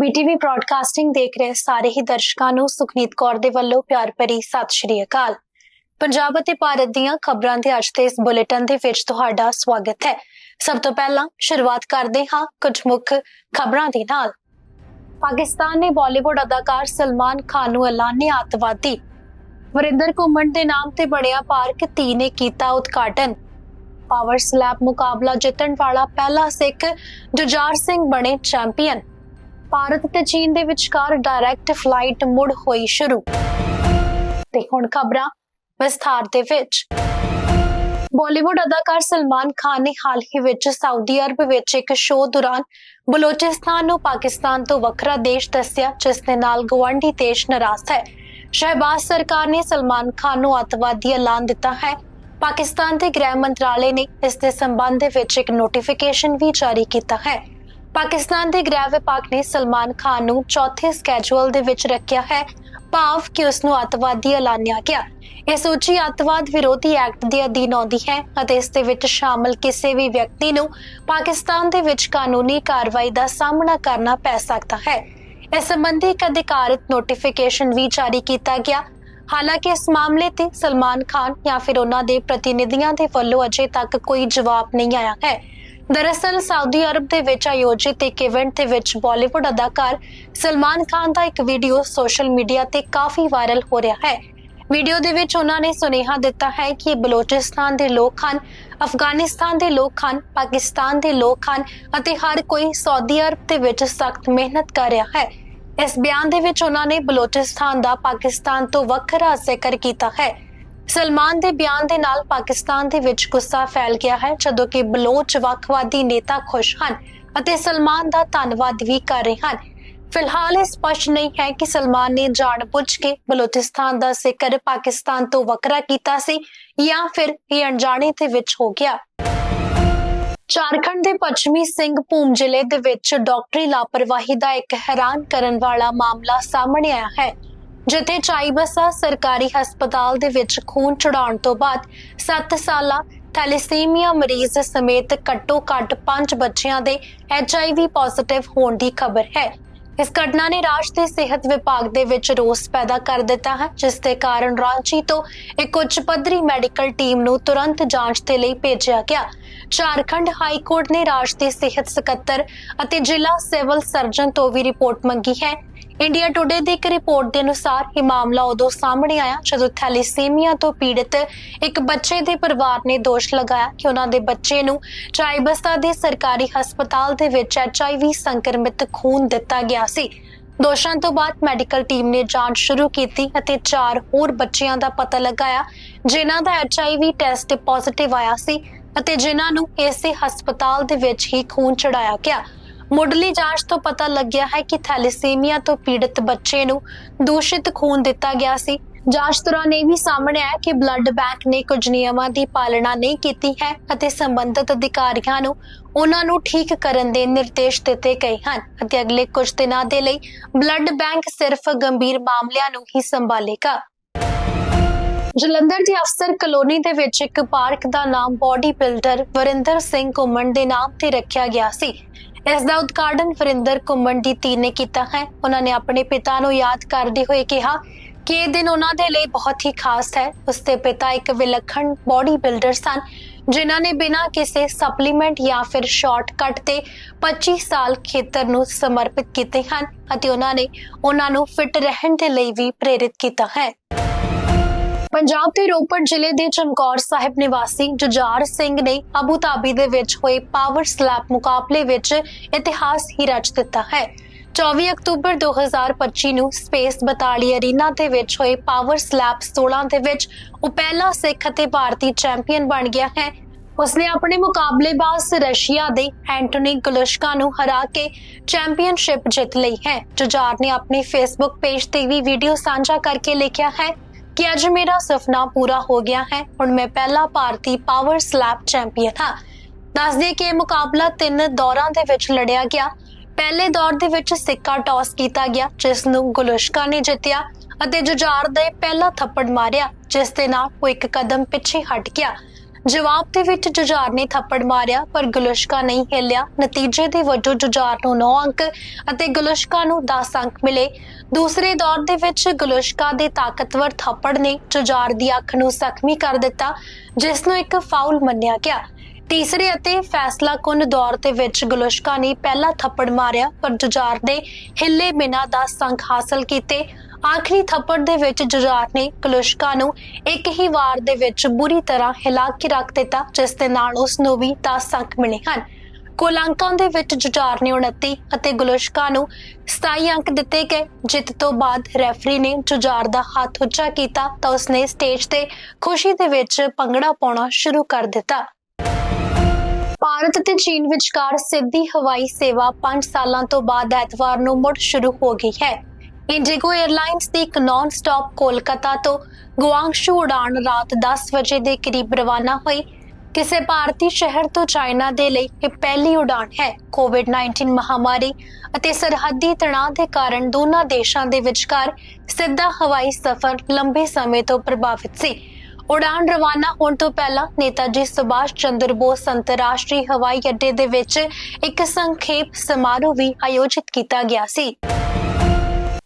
ਬੀਟੀਵੀ broadcasting ਦੇਖ ਰਹੇ ਸਾਰੇ ਹੀ ਦਰਸ਼ਕਾਂ ਨੂੰ ਸੁਖਨੀਤ ਕੌਰ ਦੇ ਵੱਲੋਂ ਪਿਆਰ ਭਰੀ ਸਤਿ ਸ਼੍ਰੀ ਅਕਾਲ। ਪੰਜਾਬ ਅਤੇ ਭਾਰਤ ਦੀਆਂ ਖਬਰਾਂ ਦੇ ਅੱਜ ਦੇ ਇਸ ਬੁਲੇਟਿਨ ਦੇ ਵਿੱਚ ਤੁਹਾਡਾ ਸਵਾਗਤ ਹੈ। ਸਭ ਤੋਂ ਪਹਿਲਾਂ ਸ਼ੁਰੂਆਤ ਕਰਦੇ ਹਾਂ ਕੁਝ ਮੁੱਖ ਖਬਰਾਂ ਦੇ ਨਾਲ। ਪਾਕਿਸਤਾਨ ਨੇ ਬਾਲੀਵੁੱਡ ਅਦਾਕਾਰ ਸਲਮਾਨ ਖਾਨ ਨੂੰ ਐਲਾਨੇ ਅੱਤਵਾਦੀ। ਵਰਿੰਦਰ ਘੁੰਮਣ ਦੇ ਨਾਮ ਤੇ ਬਣਿਆ ਪਾਰਕ ਧੀ ਨੇ ਕੀਤਾ ਉਦਘਾਟਨ। ਪਾਵਰ ਸਲੈਪ ਮੁਕਾਬਲਾ ਜਿੱਤਣ ਵਾਲਾ ਪਹਿਲਾ ਸਿੱਖ ਜੁਝਾਰ ਸਿੰਘ ਬਣੇ ਚੈਂਪੀਅਨ। ਭਾਰਤ ਤੇ ਚੀਨ ਦੇ ਵਿਚਕਾਰ ਡਾਇਰੈਕਟ ਫਲਾਈਟ ਮੁੜ ਹੋਈ ਸ਼ੁਰੂ। ਤੇ ਹੁਣ ਖਬਰਾਂ ਵਿਸਥਾਰ ਦੇ ਵਿੱਚ। ਬਾਲੀਵੁੱਡ ਅਦਾਕਾਰ ਸਲਮਾਨ ਖਾਨ ਨੇ ਹਾਲ ਹੀ ਵਿੱਚ ਸਾਊਦੀ ਅਰਬ ਵਿੱਚ ਇੱਕ ਸ਼ੋਅ ਦੌਰਾਨ ਬਲੋਚਿਸਤਾਨ ਨੂੰ ਪਾਕਿਸਤਾਨ ਤੋਂ ਵੱਖਰਾ ਦੇਸ਼ ਦੱਸਿਆ, ਜਿਸ ਦੇ ਨਾਲ ਗਵਾਂਢੀ ਦੇਸ਼ ਨਾਰਾਜ਼ ਹੈ। ਸ਼ਹਿਬਾਜ਼ ਸਰਕਾਰ ਨੇ ਸਲਮਾਨ ਖਾਨ ਨੂੰ ਅੱਤਵਾਦੀ ਐਲਾਨ ਦਿੱਤਾ ਹੈ। ਪਾਕਿਸਤਾਨ ਦੇ ਗ੍ਰਹਿ ਮੰਤਰਾਲੇ ਨੇ ਇਸ ਦੇ ਸੰਬੰਧ ਵਿੱਚ ਇੱਕ ਨੋਟੀਫਿਕੇਸ਼ਨ ਵੀ ਜਾਰੀ ਕੀਤਾ ਹੈ। ਪਾਕਿਸਤਾਨ ਦੇ ਗ੍ਰਹਿ ਵਿਭਾਗ ਨੇ ਸਲਮਾਨ ਖਾਨ ਨੂੰ ਚੌਥੇ ਸਕੇਜੂਲ ਦੇ ਵਿੱਚ ਰੱਖਿਆ ਹੈ। ਭਾਵ ਕਿ ਉਸ ਨੂੰ ਅੱਤਵਾਦੀ ਐਲਾਨਿਆ ਗਿਆ। ਇਹ ਸੂਚੀ ਅੱਤਵਾਦ ਵਿਰੋਧੀ ਐਕਟ ਦੇ ਅਧੀਨ ਆਉਂਦੀ ਹੈ ਅਤੇ ਇਸ ਦੇ ਵਿੱਚ ਸ਼ਾਮਲ ਕਿਸੇ ਵੀ ਵਿਅਕਤੀ ਨੂੰ ਪਾਕਿਸਤਾਨ ਦੇ ਵਿੱਚ ਕਾਨੂੰਨੀ ਕਾਰਵਾਈ ਦਾ ਸਾਹਮਣਾ ਕਰਨਾ ਪੈ ਸਕਦਾ ਹੈ। ਇਸ ਸੰਬੰਧੀ ਇੱਕ ਅਧਿਕਾਰਤ ਨੋਟੀਫਿਕੇਸ਼ਨ ਵੀ ਜਾਰੀ ਕੀਤਾ ਗਿਆ। ਹਾਲਾਂਕਿ ਇਸ ਮਾਮਲੇ ਤੇ ਸਲਮਾਨ ਖਾਨ ਜਾਂ ਫਿਰ ਉਹਨਾਂ ਦੇ ਪ੍ਰਤੀਨਿਧੀਆਂ ਦੇ ਵੱਲੋਂ ਅਜੇ ਤੱਕ ਕੋਈ ਜਵਾਬ ਨਹੀਂ ਆਇਆ ਹੈ। ਦਰਅਸਲ, ਸਾਊਦੀ ਅਰਬ ਦੇ ਵਿੱਚ ਆਯੋਜਿਤ ਇੱਕ ਇਵੈਂਟ ਦੇ ਵਿੱਚ ਬਾਲੀਵੁੱਡ ਅਦਾਕਾਰ ਸਲਮਾਨ ਖਾਨ ਦਾ ਇੱਕ ਵੀਡੀਓ ਸੋਸ਼ਲ ਮੀਡੀਆ ਤੇ ਕਾਫੀ ਵਾਇਰਲ ਹੋ ਰਿਹਾ ਹੈ। ਵੀਡੀਓ ਦੇ ਵਿੱਚ ਉਹਨਾਂ ਨੇ ਸੁਨੇਹਾ ਦਿੱਤਾ ਹੈ ਕਿ ਇਹ ਬਲੋਚਿਸਤਾਨ ਦੇ ਲੋਕ ਹਨ, ਅਫਗਾਨਿਸਤਾਨ ਦੇ ਲੋਕ ਹਨ, ਪਾਕਿਸਤਾਨ ਦੇ ਲੋਕ ਹਨ ਅਤੇ ਹਰ ਕੋਈ ਸਾਊਦੀ ਅਰਬ ਦੇ ਵਿੱਚ ਸਖਤ ਮਿਹਨਤ ਕਰ ਰਿਹਾ ਹੈ। ਇਸ ਬਿਆਨ ਦੇ ਵਿੱਚ ਉਹਨਾਂ ਨੇ ਬਲੋਚਿਸਤਾਨ ਦਾ ਪਾਕਿਸਤਾਨ ਤੋਂ ਵੱਖਰਾ ਜ਼ਿਕਰ ਕੀਤਾ ਹੈ। ਸਲਮਾਨ ਦੇ ਬਿਆਨ ਦੇ ਨਾਲ ਪਾਕਿਸਤਾਨ ਦੇ ਵਿੱਚ ਗੁੱਸਾ ਫੈਲ ਗਿਆ ਹੈ, ਜਦੋਂ ਕਿ ਬਲੋਚ ਵੱਖਵਾਦੀ ਨੇਤਾ ਖੁਸ਼ ਹਨ ਅਤੇ ਸਲਮਾਨ ਦਾ ਧੰਨਵਾਦ ਵੀ ਕਰ ਰਹੇ ਹਨ। ਫਿਲਹਾਲ ਇਹ ਸਪਸ਼ਟ ਨਹੀਂ ਹੈ ਕਿ ਸਲਮਾਨ ਨੇ ਜਾਣਬੁੱਝ ਕੇ ਬਲੋਚਿਸਤਾਨ ਦਾ ਜ਼ਿਕਰ ਪਾਕਿਸਤਾਨ ਤੋਂ ਵੱਖਰਾ ਕੀਤਾ ਸੀ ਜਾਂ ਫਿਰ ਇਹ ਅਣਜਾਣੇ ਦੇ ਵਿੱਚ ਹੋ ਗਿਆ। ਝਾਰਖੰਡ ਦੇ ਪੱਛਮੀ ਸਿੰਘ ਭੂਮ ਜ਼ਿਲ੍ਹੇ ਦੇ ਵਿੱਚ ਡਾਕਟਰੀ ਲਾਪਰਵਾਹੀ ਦਾ ਇੱਕ ਹੈਰਾਨ ਕਰਨ ਵਾਲਾ ਮਾਮਲਾ ਸਾਹਮਣੇ ਆਇਆ ਹੈ। ਜਿੱਥੇ ਚਾਈਬਸਾ ਸਰਕਾਰੀ ਹਸਪਤਾਲ ਦੇ ਵਿੱਚ ਖੂਨ ਚੜਾਉਣ ਤੋਂ ਬਾਅਦ 7 ਸਾਲਾ ਥੈਲੇਸੀਮੀਆ ਮਰੀਜ਼ ਸਮੇਤ ਘੱਟੋ-ਘੱਟ 5 ਬੱਚਿਆਂ ਦੇ ਐਚਆਈਵੀ ਪੋਜ਼ਿਟਿਵ ਹੋਣ ਦੀ ਖਬਰ ਹੈ। ਇਸ ਘਟਨਾ ਨੇ ਰਾਜ ਦੇ ਸਿਹਤ ਵਿਭਾਗ ਦੇ ਵਿੱਚ ਰੋਸ ਪੈਦਾ ਕਰ ਦਿੱਤਾ ਹੈ, ਜਿਸ ਦੇ ਕਾਰਨ ਰਾਂਚੀ ਤੋਂ ਇੱਕ ਉੱਚ ਪੱਧਰੀ ਮੈਡੀਕਲ ਟੀਮ ਨੂੰ ਤੁਰੰਤ ਜਾਂਚ ਦੇ ਲਈ ਭੇਜਿਆ ਗਿਆ। ਝਾਰਖੰਡ ਹਾਈ ਕੋਰਟ ਨੇ ਰਾਜ ਦੇ ਸਿਹਤ ਸਕੱਤਰ ਅਤੇ ਜ਼ਿਲ੍ਹਾ ਸਿਵਲ ਸਰਜਨ ਤੋਂ ਵੀ ਰਿਪੋਰਟ ਮੰਗੀ ਹੈ। ਇੰਡੀਆ ਟੁਡੇ ਦੀ ਇੱਕ ਰਿਪੋਰਟ ਦੇ ਅਨੁਸਾਰ ਇਹ ਮਾਮਲਾ ਉਦੋਂ ਸਾਹਮਣੇ ਆਇਆ ਜਦੋਂ ਥੈਲੇਸੀਮੀਆ ਤੋਂ ਪੀੜਤ ਇੱਕ ਬੱਚੇ ਦੇ ਪਰਿਵਾਰ ਨੇ ਦੋਸ਼ ਲਗਾਇਆ ਕਿ ਉਹਨਾਂ ਦੇ ਬੱਚੇ ਨੂੰ ਚਾਈਬਸਤਾ ਦੇ ਸਰਕਾਰੀ ਹਸਪਤਾਲ ਦੇ ਵਿੱਚ ਐਚਆਈਵੀ ਸੰਕਰਮਿਤ ਖੂਨ ਦਿੱਤਾ ਗਿਆ ਸੀ। ਦੋਸ਼ਾਂ ਤੋਂ ਬਾਅਦ ਮੈਡੀਕਲ ਟੀਮ ਨੇ ਜਾਂਚ ਸ਼ੁਰੂ ਕੀਤੀ ਅਤੇ ਚਾਰ ਹੋਰ ਬੱਚਿਆਂ ਦਾ ਪਤਾ ਲਗਾਇਆ, ਜਿਨ੍ਹਾਂ ਦਾ ਐਚਆਈਵੀ ਟੈਸਟ ਪੋਜ਼ਿਟਿਵ ਆਇਆ ਸੀ ਅਤੇ ਜਿਨ੍ਹਾਂ ਨੂੰ ਇਸੇ ਹਸਪਤਾਲ ਦੇ ਵਿੱਚ ਹੀ ਖੂਨ ਚੜਾਇਆ ਗਿਆ। ਮੁੱਢਲੀ ਜਾਂਚ ਤੋਂ ਪਤਾ ਲੱਗਿਆ ਹੈ ਕਿ ਥੈਲੇਸੀਮੀਆ ਤੋਂ ਪੀੜਤ ਬੱਚੇ ਨੂੰ ਦੂਸ਼ਿਤ ਖੂਨ ਦਿੱਤਾ ਗਿਆ ਸੀ। ਜਾਂਚ ਦੌਰਾਨ ਇਹ ਵੀ ਸਾਹਮਣੇ ਆਇਆ ਕਿ ਬਲੱਡ ਬੈਂਕ ਨੇ ਕੁਝ ਨਿਯਮਾਂ ਦੀ ਪਾਲਣਾ ਨਹੀਂ ਕੀਤੀ ਹੈ ਅਤੇ ਸੰਬੰਧਿਤ ਅਧਿਕਾਰੀਆਂ ਨੂੰ ਉਹਨਾਂ ਨੂੰ ਠੀਕ ਕਰਨ ਦੇ ਨਿਰਦੇਸ਼ ਦਿੱਤੇ ਗਏ ਹਨ ਅਤੇ ਅਗਲੇ ਕੁਝ ਦਿਨਾਂ ਦੇ ਲਈ ਬਲੱਡ ਬੈਂਕ ਸਿਰਫ ਗੰਭੀਰ ਮਾਮਲਿਆਂ ਨੂੰ ਹੀ ਸੰਭਾਲੇਗਾ। ਜਲੰਧਰ ਦੀ ਅਫਸਰ ਕਲੋਨੀ ਦੇ ਵਿੱਚ ਇੱਕ ਪਾਰਕ ਦਾ ਨਾਮ ਬਾਡੀ ਬਿਲਡਰ ਵਰਿੰਦਰ ਸਿੰਘ ਘੁੰਮਣ ਦੇ ਨਾਮ ਤੇ ਰੱਖਿਆ ਗਿਆ ਸੀ। ਇਸ ਦਾ ਉਦਘਾਟਨ ਵਰਿੰਦਰ ਘੁੰਮਣ ਦੀ ਧੀ ਨੇ ਕੀਤਾ ਹੈ। ਉਹਨਾਂ ਨੇ ਆਪਣੇ ਪਿਤਾ ਨੂੰ ਯਾਦ ਕਰਦੇ ਹੋਏ ਕਿਹਾ ਕਿ ਇਹ ਦਿਨ ਉਹਨਾਂ ਦੇ ਲਈ ਬਹੁਤ ਹੀ ਖਾਸ ਹੈ। ਉਸਦੇ ਪਿਤਾ ਇੱਕ ਵਿਲੱਖਣ ਬਾਡੀ ਬਿਲਡਰ ਸਨ, ਜਿਨ੍ਹਾਂ ਨੇ ਬਿਨਾਂ ਕਿਸੇ ਸਪਲੀਮੈਂਟ ਜਾਂ ਫਿਰ ਸ਼ਾਰਟਕਟ ਤੇ 25 ਸਾਲ ਖੇਤਰ ਨੂੰ ਸਮਰਪਿਤ ਕੀਤੇ ਹਨ ਅਤੇ ਉਹਨਾਂ ਨੇ ਉਹਨਾਂ ਨੂੰ ਫਿਟ ਰਹਿਣ ਦੇ ਲਈ ਵੀ ਪ੍ਰੇਰਿਤ ਕੀਤਾ ਹੈ। ਪੰਜਾਬ ਦੇ ਰੋਪੜ ਜ਼ਿਲ੍ਹੇ ਦੇ ਚਮਕੌਰ ਸਾਹਿਬ ਨਿਵਾਸੀ ਜੁਝਾਰ ਸਿੰਘ ਨੇ ਅਬੂ ਧਾਬੀ ਦੇ ਵਿੱਚ ਹੋਏ ਪਾਵਰ ਸਲੈਪ ਮੁਕਾਬਲੇ ਵਿੱਚ ਇਤਿਹਾਸ ਹੀ ਰਚ ਦਿੱਤਾ ਹੈ। 24 ਅਕਤੂਬਰ 2025 ਨੂੰ ਸਪੇਸ ਬਤਾਲੀ ਅਰੀਨਾ ਦੇ ਵਿੱਚ ਹੋਏ ਪਾਵਰ ਸਲੈਪ 16 ਦੇ ਵਿੱਚ ਉਹ ਪਹਿਲਾ ਸਿੱਖ ਅਤੇ ਭਾਰਤੀ ਚੈਂਪੀਅਨ ਬਣ ਗਿਆ ਹੈ। ਉਸਨੇ ਆਪਣੇ ਮੁਕਾਬਲੇਬਾਜ਼ ਰਸ਼ੀਆ ਦੇ ਐਂਟੋਨੀ ਗਲੁਸ਼ਕਾ ਨੂੰ ਹਰਾ ਕੇ ਚੈਂਪੀਅਨਸ਼ਿਪ ਜਿੱਤ ਲਈ ਹੈ। ਜੁਝਾਰ ਨੇ ਆਪਣੇ ਫੇਸਬੁੱਕ ਪੇਜ ਤੇ ਵੀ ਵੀਡੀਓ ਸਾਂਝਾ ਕਰਕੇ ਲਿਖਿਆ ਹੈ। ਕਿ ਅੱਜ ਮੇਰਾ ਸੁਪਨਾ ਪੂਰਾ ਹੋ ਗਿਆ ਹੈ। ਹੁਣ ਮੈਂ ਪਹਿਲਾ ਭਾਰਤੀ ਪਾਵਰ ਸਲੈਪ ਚੈਂਪੀਅਨ ਹਾਂ। ਦੱਸ ਦਈਏ ਕਿ ਇਹ ਮੁਕਾਬਲਾ ਤਿੰਨ ਦੌਰਾਂ ਦੇ ਵਿੱਚ ਲੜਿਆ ਗਿਆ। ਪਹਿਲੇ ਦੌਰ ਦੇ ਵਿੱਚ ਸਿੱਕਾ ਟਾਸ ਕੀਤਾ ਗਿਆ ਜਿਸ ਨੂੰ ਗੁਲਸ਼ਕਾ ਨੇ ਜਿੱਤਿਆ ਅਤੇ ਜੁਝਾਰ ਦੇ ਪਹਿਲਾ ਥੱਪੜ ਮਾਰਿਆ, ਜਿਸ ਦੇ ਨਾਲ ਉਹ ਇੱਕ ਕਦਮ ਪਿੱਛੇ ਹਟ ਗਿਆ। ਜਵਾਬ ਦੇ ਵਿੱਚ ਜੁਝਾਰ ਨੇ ਥੱਪੜ ਮਾਰਿਆ, ਪਰ ਗਲੁਸ਼ਕਾ ਨਹੀਂ ਹਿੱਲਿਆ। ਨਤੀਜੇ ਦੇ ਵਜੋਂ ਜੁਝਾਰ ਨੂੰ 9 ਅੰਕ ਅਤੇ ਗਲੁਸ਼ਕਾ ਨੂੰ 10 ਅੰਕ ਮਿਲੇ। ਦੂਸਰੇ ਦੌਰ ਦੇ ਵਿੱਚ ਗਲੁਸ਼ਕਾ ਦੇ ਤਾਕਤਵਰ ਥੱਪੜ ਨੇ ਜੁਝਾਰ ਦੀ ਅੱਖ ਨੂੰ ਜ਼ਖਮੀ ਕਰ ਦਿੱਤਾ, ਜਿਸ ਨੂੰ ਇੱਕ ਫਾਉਲ ਮੰਨਿਆ ਗਿਆ। ਤੀਸਰੇ ਅਤੇ ਫੈਸਲਾਕੁੰਨ ਦੌਰ ਦੇ ਵਿੱਚ ਗਲੁਸ਼ਕਾ ਨੇ ਪਹਿਲਾ ਥੱਪੜ ਮਾਰਿਆ, ਪਰ ਜੁਝਾਰ ਦੇ ਹਿੱਲੇ ਬਿਨਾਂ 10 ਅੰਕ ਹਾਸਲ ਕੀਤੇ। ਆਖਰੀ ਥੱਪੜ ਦੇ ਵਿੱਚ ਜੁਝਾਰ ਨੇ ਗਲੁਸ਼ਕਾ ਨੂੰ ਇੱਕ ਹੀ ਵਾਰ ਦੇ ਵਿੱਚ ਬੁਰੀ ਤਰ੍ਹਾਂ ਹਿਲਾ ਕੇ ਰੱਖ ਦਿੱਤਾ, ਜਿਸ ਦੇ ਨਾਲ ਉਸ ਨੂੰ ਵੀ 10 ਅੰਕ ਮਿਲੇ ਹਨ। ਕੁੱਲ ਦੇ ਵਿੱਚ ਜੁਝਾਰ ਨੇ 29 ਅਤੇ ਗਲੁਸ਼ਕਾ ਨੂੰ 27 ਅੰਕ ਦਿੱਤੇ ਗਏ, ਜਿੱਤ ਤੋਂ ਬਾਅਦ ਰੈਫਰੀ ਨੇ ਜੁਝਾਰ ਦਾ ਹੱਥ ਉੱਚਾ ਕੀਤਾ ਤਾਂ ਉਸਨੇ ਸਟੇਜ ਤੇ ਖੁਸ਼ੀ ਦੇ ਵਿੱਚ ਭੰਗੜਾ ਪਾਉਣਾ ਸ਼ੁਰੂ ਕਰ ਦਿੱਤਾ। ਭਾਰਤ ਅਤੇ ਚੀਨ ਵਿਚਕਾਰ ਸਿੱਧੀ ਹਵਾਈ ਸੇਵਾ 5 ਸਾਲਾਂ ਤੋਂ ਬਾਅਦ ਐਤਵਾਰ ਨੂੰ ਮੁੜ ਸ਼ੁਰੂ ਹੋ ਗਈ ਹੈ। ਇੰਡੀਗੋ 에ਅਰਲਾਈਨਸ ਦੀ ਇੱਕ ਨਾਨ ਸਟਾਪ ਕੋਲਕਾਤਾ ਤੋਂ ਗੁਆਂਗਸ਼ੂ ਉਡਾਣ ਰਾਤ 10 ਵਜੇ ਦੇ ਕਰੀਬ ਰਵਾਨਾ ਹੋਈ। ਕਿਸੇ ਭਾਰਤੀ ਸ਼ਹਿਰ ਤੋਂ ਚਾਈਨਾ ਦੇ ਲਈ ਇਹ ਪਹਿਲੀ ਉਡਾਣ ਹੈ ਕੋਵਿਡ-19 ਮਹਾਮਾਰੀ ਅਤੇ ਸਰਹੱਦੀ ਤਣਾਅ ਦੇ ਕਾਰਨ ਦੋਨਾਂ ਦੇਸ਼ਾਂ ਦੇ ਵਿਚਕਾਰ ਸਿੱਧਾ ਹਵਾਈ ਸਫ਼ਰ ਲੰਬੇ ਸਮੇਂ ਤੋਂ ਪ੍ਰਭਾਵਿਤ ਸੀ। ਉਡਾਨ ਰਵਾਨਾ ਹੋਣ ਤੋਂ ਪਹਿਲਾਂ ਨੇਤਾਜੀ ਸੁਭਾਸ਼ ਚੰਦਰ ਬੋਸ ਅੰਤਰਰਾਸ਼ਟਰੀ ਹਵਾਈ ਅੱਡੇ ਦੇ ਵਿੱਚ ਇੱਕ ਸੰਖੇਪ ਸਮਾਰੋਹ ਵੀ ਆਯੋਜਿਤ ਕੀਤਾ ਗਿਆ ਸੀ।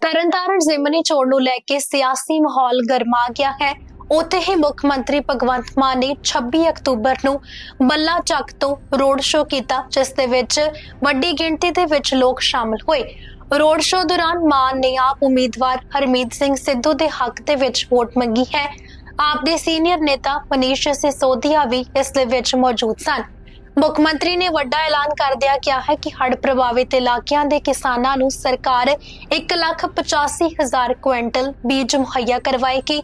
ਤਰਨਤਾਰਨ ਜ਼ਿਮਨੀ ਚੋਣ ਨੂੰ ਲੈ ਕੇ ਸਿਆਸੀ ਮਾਹੌਲ ਗਰਮਾ ਗਿਆ ਹੈ। ਉੱਥੇ ਹੀ ਮੁੱਖ ਮੰਤਰੀ ਭਗਵੰਤ ਮਾਨ ਨੇ 26 ਅਕਤੂਬਰ ਨੂੰ ਬੱਲਾ ਚੱਕ ਤੋਂ ਰੋਡ ਸ਼ੋਅ ਕੀਤਾ, ਜਿਸ ਦੇ ਵਿੱਚ ਵੱਡੀ ਗਿਣਤੀ ਦੇ ਵਿੱਚ ਲੋਕ ਸ਼ਾਮਲ ਹੋਏ। ਰੋਡ ਸ਼ੋਅ ਦੌਰਾਨ ਮਾਨ ਨੇ ਆਪ ਉਮੀਦਵਾਰ ਹਰਮੀਤ ਸਿੰਘ ਸਿੱਧੂ ਦੇ ਹੱਕ ਦੇ ਵਿੱਚ ਵੋਟ ਮੰਗੀ ਹੈ। ਆਪ ਦੇ ਸੀਨੀਅਰ ਨੇਤਾ ਮਨੀਸ਼ ਸਿਸੋਦੀਆ ਵੀ ਇਸ ਦੇ ਵਿੱਚ ਮੌਜੂਦ ਸਨ। ਮੁੱਖ ਮੰਤਰੀ ਨੇ ਵੱਡਾ ਐਲਾਨ ਕਰਦਿਆਂ ਕਿਹਾ ਹੈ ਕਿ ਹੜ੍ਹ ਪ੍ਰਭਾਵਿਤ ਇਲਾਕਿਆਂ ਦੇ ਕਿਸਾਨਾਂ ਨੂੰ ਸਰਕਾਰ 185000 ਕੁਇੰਟਲ ਬੀਜ ਮੁਹੱਈਆ ਕਰਵਾਏਗੀ।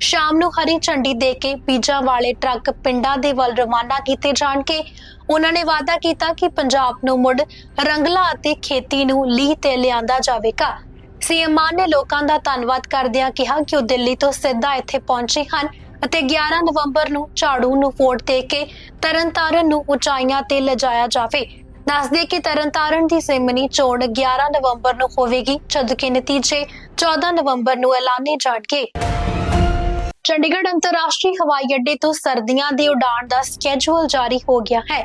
ਸ਼ਾਮ ਨੂੰ ਹਰੀ ਝੰਡੀ ਦੇ ਕੇ ਬੀਜਾਂ ਵਾਲੇ ਟਰੱਕ ਪਿੰਡਾਂ ਦੇ ਵੱਲ ਰਵਾਨਾ ਕੀਤੇ ਜਾਣਗੇ। ਉਹਨਾਂ ਨੇ ਵਾਅਦਾ ਕੀਤਾ ਕਿ ਪੰਜਾਬ ਨੂੰ ਮੁੜ ਰੰਗਲਾ ਅਤੇ ਖੇਤੀ ਨੂੰ ਲੀਹ ਤੇ ਲਿਆਂਦਾ ਜਾਵੇਗਾ। ਸੀਐਮ ਮਾਨ ਨੇ ਲੋਕਾਂ ਦਾ ਧੰਨਵਾਦ ਕਰਦਿਆਂ ਕਿਹਾ ਕਿ ਉਹ ਦਿੱਲੀ ਤੋਂ ਸਿੱਧਾ ਇੱਥੇ ਪਹੁੰਚੇ ਹਨ ਅਤੇ 11 ਨਵੰਬਰ ਨੂੰ ਝਾੜੂ ਨੂੰ ਵੋਟ ਦੇ ਕੇ ਤਰਨਤਾਰਨ ਨੂੰ ਉਚਾਈਆਂ ਤੇ ਲਿਜਾਇਆ ਜਾਵੇ। ਦੱਸਦੇ ਕਿ ਤਰਨਤਾਰਨ ਦੀ ਜ਼ਿਮਨੀ ਚੋਣ 11 ਨਵੰਬਰ ਨੂੰ ਹੋਵੇਗੀ ਜਦਕਿ ਨਤੀਜੇ 14 ਨਵੰਬਰ ਨੂੰ ਐਲਾਨੇ ਜਾਣਗੇ। ਚੰਡੀਗੜ੍ਹ ਅੰਤਰਰਾਸ਼ਟਰੀ ਹਵਾਈ ਅੱਡੇ ਤੋਂ ਸਰਦੀਆਂ ਦੀ ਉਡਾਣ ਦਾ ਸਕੇਜੂਲ ਜਾਰੀ ਹੋ ਗਿਆ ਹੈ।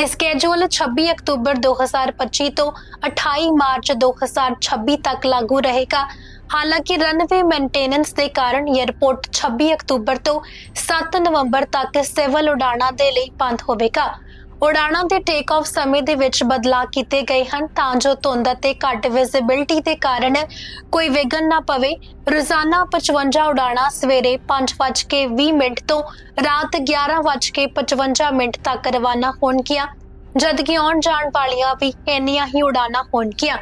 ਇਹ ਸਕੇਜੂਲ 26 ਅਕਤੂਬਰ 2025 ਤੋਂ 28 ਮਾਰਚ 2026 ਤੱਕ ਲਾਗੂ ਰਹੇਗਾ। ਹਾਲਾਂਕਿ ਰਨਵੇ ਮੇਨਟੇਨੈਂਸ ਦੇ ਕਾਰਨ 에ਅਰਪੋਰਟ 26 ਅਕਤੂਬਰ ਤੋਂ 7 ਨਵੰਬਰ ਤੱਕ ਸਿਵਲ ਉਡਾਣਾਂ ਦੇ ਲਈ ਬੰਦ ਹੋਵੇਗਾ। ਉਡਾਣਾਂ ਦੇ ਟੇਕ ਆਫ ਸਮੇਂ ਦੇ ਵਿੱਚ ਬਦਲਾਅ ਕੀਤੇ ਗਏ ਹਨ, ਤਾਂ ਜੋ ਧੁੰਦ ਅਤੇ ਘੱਟ ਵਿਜ਼ਿਬਿਲਟੀ ਦੇ ਕਾਰਨ ਕੋਈ ਵਿਘਨ ਨਾ ਪਵੇ। ਰੋਜ਼ਾਨਾ 55 ਉਡਾਣਾਂ ਸਵੇਰੇ 5:20 ਮਿੰਟ ਤੋਂ ਰਾਤ 11:55 ਮਿੰਟ ਤੱਕ ਰਵਾਨਾ ਹੋਣਗੀਆਂ। ਜਦਕਿ ਆਉਣ ਜਾਣ ਵਾਲੀਆਂ ਵੀ ਇੰਨੀਆਂ ਹੀ ਉਡਾਣਾਂ ਹੋਣਗੀਆਂ।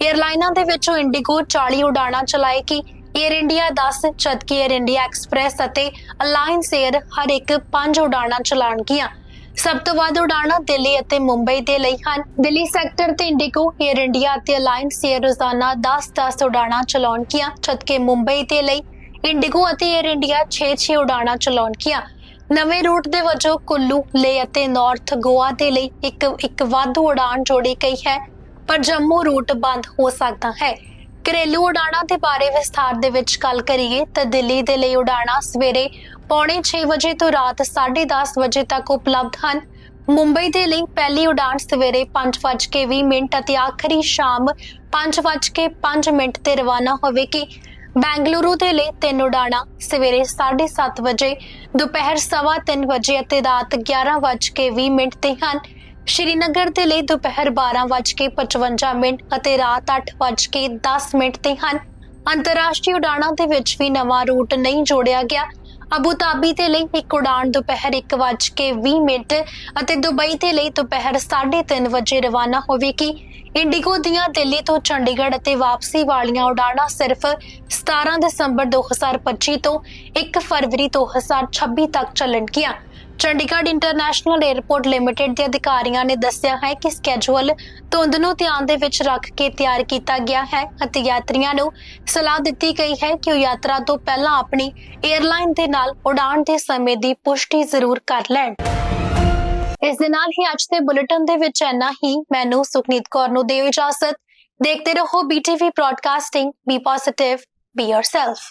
ਏਅਰਲਾਈਨਾਂ ਦੇ ਵਿੱਚੋਂ ਇੰਡੀਗੋ 40 ਉਡਾਣਾਂ ਚਲਾਏਗੀ 에ਅਰ ਇੰਡੀਆ 10 ਜਦਕਿ 에ਅਰ ਇੰਡੀਆ ਐਕਸਪ੍ਰੈਸ ਅਤੇ ਅਲਾਈਅੰਸ 에ਅਰ ਹਰ ਇੱਕ 5 ਉਡਾਣਾਂ ਚਲਾਣਗੀਆਂ ਸਭ ਤੋਂ ਵੱਧ ਉਡਾਣਾਂ ਦਿੱਲੀ ਅਤੇ ਮੁੰਬਈ ਦੇ ਲਈ ਹਨ। ਦਿੱਲੀ ਸੈਕਟਰ ਤੇ ਇੰਡੀਗੋ 에ਅਰ ਇੰਡੀਆ ਅਤੇ ਅਲਾਈਅੰਸ ਏਅਰ ਰੋਜ਼ਾਨਾ 10-10 ਉਡਾਣਾਂ ਚਲਾਉਣਗੀਆਂ ਜਦਕਿ ਮੁੰਬਈ ਦੇ ਲਈ ਇੰਡੀਗੋ ਅਤੇ ਏਅਰ ਇੰਡੀਆ 6-6 ਉਡਾਣਾਂ ਚਲਾਉਣਗੀਆਂ ਨਵੇਂ ਰੂਟ ਦੇ ਵਜੋਂ ਕੁੱਲੂ ਲੇ ਅਤੇ ਨਾਰਥ ਗੋਆ ਦੇ ਲਈ ਇੱਕ ਇੱਕ ਵਾਧੂ ਉਡਾਣ ਜੋੜੀ ਗਈ ਹੈ। ਪਰ ਜੰਮੂ ਰੂਟ ਬੰਦ ਹੋ ਸਕਦਾ ਹੈ। ਘਰੇਲੂ ਉਡਾਣਾਂ ਦੇ ਬਾਰੇ ਵਿਸਥਾਰ ਦੇ ਵਿੱਚ ਗੱਲ ਕਰੀਏ ਤਾਂ ਦਿੱਲੀ ਦੇ ਲਈ ਉਡਾਣਾਂ ਸਵੇਰੇ ਪੌਣੇ 6 ਵਜੇ ਤੋਂ ਰਾਤ 10:30 ਵਜੇ ਤੱਕ ਉਪਲਬਧ ਹਨ। ਮੁੰਬਈ ਦੇ ਲਈ ਪਹਿਲੀ ਉਡਾਣ ਸਵੇਰੇ 5:20 ਮਿੰਟ ਅਤੇ ਆਖਰੀ ਸ਼ਾਮ 5:05 ਮਿੰਟ ਤੇ ਰਵਾਨਾ ਹੋਵੇਗੀ। ਬੈਂਗਲੁਰੂ ਦੇ ਲਈ ਤਿੰਨ ਉਡਾਣਾਂ ਸਵੇਰੇ 7:30 ਵਜੇ, ਦੁਪਹਿਰ 3:30 ਵਜੇ ਅਤੇ ਰਾਤ 11:20 ਮਿੰਟ ਤੇ ਹਨ। ਸ਼੍ਰੀਨਗਰ ਦੇ ਲਈ ਦੁਪਹਿਰ 12:55 ਮਿੰਟ ਅਤੇ ਰਾਤ 8:10 ਮਿੰਟ ਤੇ ਹਨ। ਅੰਤਰਰਾਸ਼ਟਰੀ ਉਡਾਣਾਂ ਦੇ ਵਿੱਚ ਵੀ ਨਵਾਂ ਰੂਟ ਨਹੀਂ ਜੋੜਿਆ ਗਿਆ। ਅਬੂ ਧਾਬੀ ਦੇ ਲਈ ਇੱਕ ਉਡਾਣ ਦੁਪਹਿਰ 1:20 ਮਿੰਟ ਅਤੇ ਦੁਬਈ ਦੇ ਲਈ ਦੁਪਹਿਰ 3:30 ਵਜੇ ਰਵਾਨਾ ਹੋਵੇਗੀ। ਇੰਡੀਗੋ ਦੀਆਂ ਦਿੱਲੀ ਤੋਂ ਚੰਡੀਗੜ੍ਹ ਅਤੇ ਵਾਪਸੀ ਵਾਲੀਆਂ ਉਡਾਣਾਂ ਸਿਰਫ 17 ਦਸੰਬਰ 2025 ਤੋਂ 1 ਫਰਵਰੀ 2026 ਤੱਕ ਚੱਲਣਗੀਆਂ। ਚੰਡੀਗੜ੍ਹ ਇੰਟਰਨੈਸ਼ਨਲ 에ਅਰਪੋਰਟ ਲਿਮਟਿਡ ਦੇ ਅਧਿਕਾਰੀਆਂ ਨੇ ਦੱਸਿਆ ਹੈ ਕਿ ਸਕੇਜੂਲ ਧੁੰਦ ਨੂੰ ਧਿਆਨ ਦੇ ਵਿੱਚ ਰੱਖ ਕੇ ਤਿਆਰ ਕੀਤਾ ਗਿਆ ਹੈ ਅਤੇ ਯਾਤਰੀਆਂ ਨੂੰ ਸਲਾਹ ਦਿੱਤੀ ਗਈ ਹੈ ਕਿ ਉਹ ਯਾਤਰਾ ਤੋਂ ਪਹਿਲਾਂ ਆਪਣੀ 에ਅਰਲਾਈਨ ਦੇ ਨਾਲ ਉਡਾਣ ਦੇ ਸਮੇਂ ਦੀ ਪੁਸ਼ਟੀ ਜ਼ਰੂਰ ਕਰ ਲੈਣ। ਇਸ ਦੇ ਨਾਲ ਹੀ ਅੱਜ ਦੇ ਬੁਲੇਟਿਨ ਦੇ ਵਿੱਚ ਇੰਨਾ ਹੀ। ਮੈਨੂੰ ਸੁਖਨੀਤ ਕੌਰ ਨੂੰ ਦਿਓ ਇਜਾਜ਼ਤ। ਦੇਖਦੇ ਰਹੋ BTV broadcasting be positive be yourself